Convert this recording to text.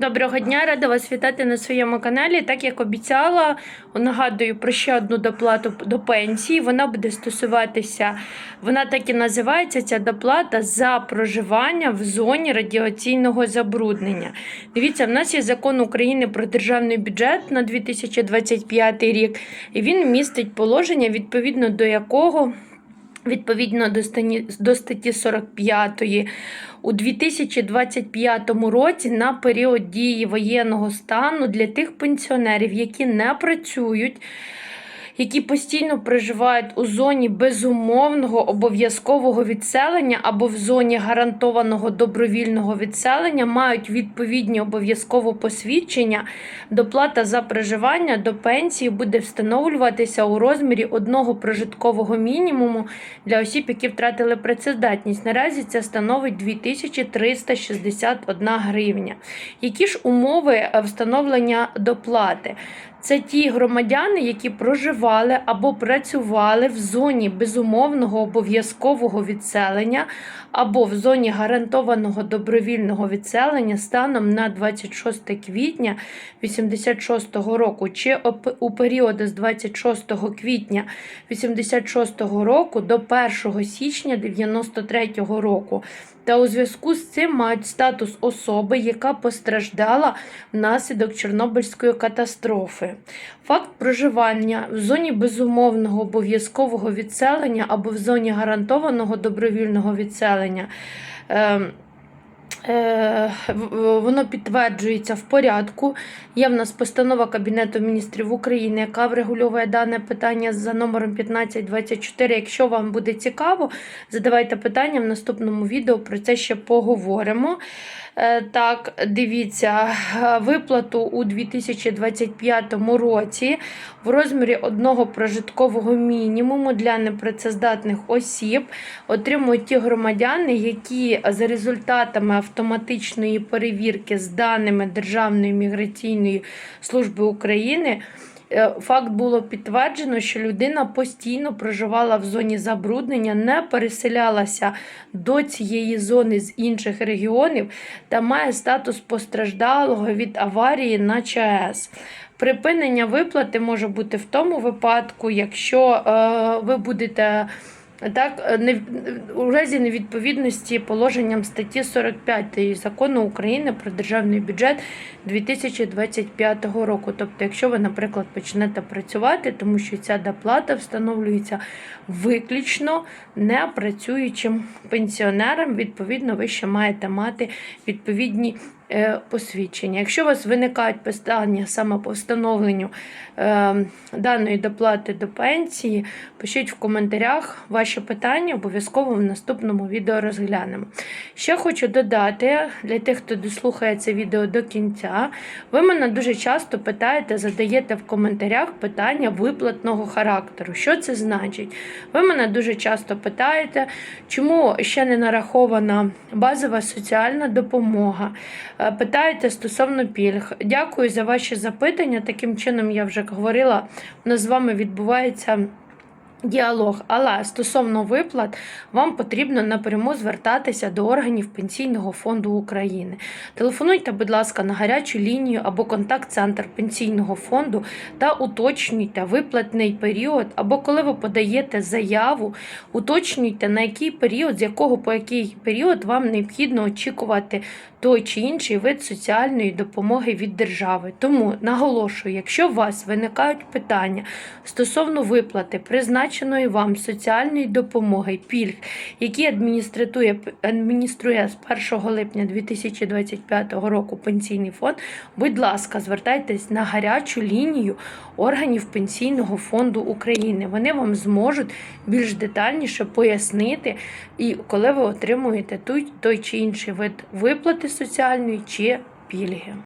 Доброго дня, рада вас вітати на своєму каналі. Так як обіцяла, нагадую про ще одну доплату до пенсії. Вона буде стосуватися, вона так і називається ця доплата за проживання в зоні радіаційного забруднення. Дивіться, в нас є закон України про державний бюджет на 2025 рік, і він містить положення, відповідно до якого. Відповідно до статті 45 у 2025 році на період дії воєнного стану для тих пенсіонерів, які не працюють, які постійно проживають у зоні безумовного обов'язкового відселення або в зоні гарантованого добровільного відселення, мають відповідні обов'язково посвідчення. Доплата за проживання до пенсії буде встановлюватися у розмірі одного прожиткового мінімуму для осіб, які втратили працездатність. Наразі це становить 2361 гривня. Які ж умови е, встановлення доплати? Це ті громадяни, які проживали або працювали в зоні безумовного обов'язкового відселення або в зоні гарантованого добровільного відселення станом на 26 квітня 86 року, чи у періоди з 26 квітня 86 року до 1 січня 93 року. Та у зв'язку з цим мають статус особи, яка постраждала внаслідок Чорнобильської катастрофи. Факт проживання в зоні безумовного обов'язкового відселення або в зоні гарантованого добровільного відселення. Е, Воно підтверджується в порядку. Є в нас постанова Кабінету міністрів України, яка врегульовує дане питання за номером 1524. Якщо вам буде цікаво, задавайте питання в наступному відео. Про це ще поговоримо. Е, Так, дивіться, е, виплату у 2025 році в розмірі одного прожиткового мінімуму для непрацездатних осіб отримують ті громадяни, які за результатами автоматичної перевірки з даними Державної міграційної служби України. е, Факт було підтверджено, що людина постійно проживала в зоні забруднення, не переселялася до цієї зони з інших регіонів та має статус постраждалого від аварії на ЧАЕС. Припинення виплати може бути в тому випадку, якщо е, ви будете так, е, не, у разі невідповідності положенням статті 45 закону України про державний бюджет 2025 року. Тобто, якщо ви, наприклад, почнете працювати, тому що ця доплата встановлюється виключно непрацюючим пенсіонерам, відповідно, ви ще маєте мати відповідні посвідчення. Якщо у вас виникають питання саме по встановленню е, даної доплати до пенсії, пишіть в коментарях ваші питання, обов'язково в наступному відео розглянемо. Ще хочу додати для тих, хто дослухає це відео до кінця, ви мене дуже часто питаєте, задаєте в коментарях питання виплатного характеру. Що це значить? Ви мене дуже часто питаєте, чому ще не нарахована базова соціальна допомога. Е, Питаєте стосовно пільг. Дякую за ваші запитання. Таким чином, я вже говорила, у нас з вами відбувається. Діалог, але стосовно виплат, вам потрібно напряму звертатися до органів Пенсійного фонду України. Телефонуйте, будь ласка, на гарячу лінію або контакт-центр Пенсійного фонду та уточнюйте виплатний період, або коли ви подаєте заяву, уточнюйте на який період, з якого по який період вам необхідно очікувати той чи інший вид соціальної допомоги від держави. Тому наголошую, якщо у вас виникають питання стосовно виплати, призначеної вам соціальної допомоги, пільг, які адмініструє, адмініструє з 1 липня 2025 року пенсійний фонд, будь ласка, звертайтесь на гарячу лінію органів Пенсійного фонду України. Вони вам зможуть більш детальніше пояснити, і коли ви отримуєте той, той чи інший вид виплати соціальної чи пільги.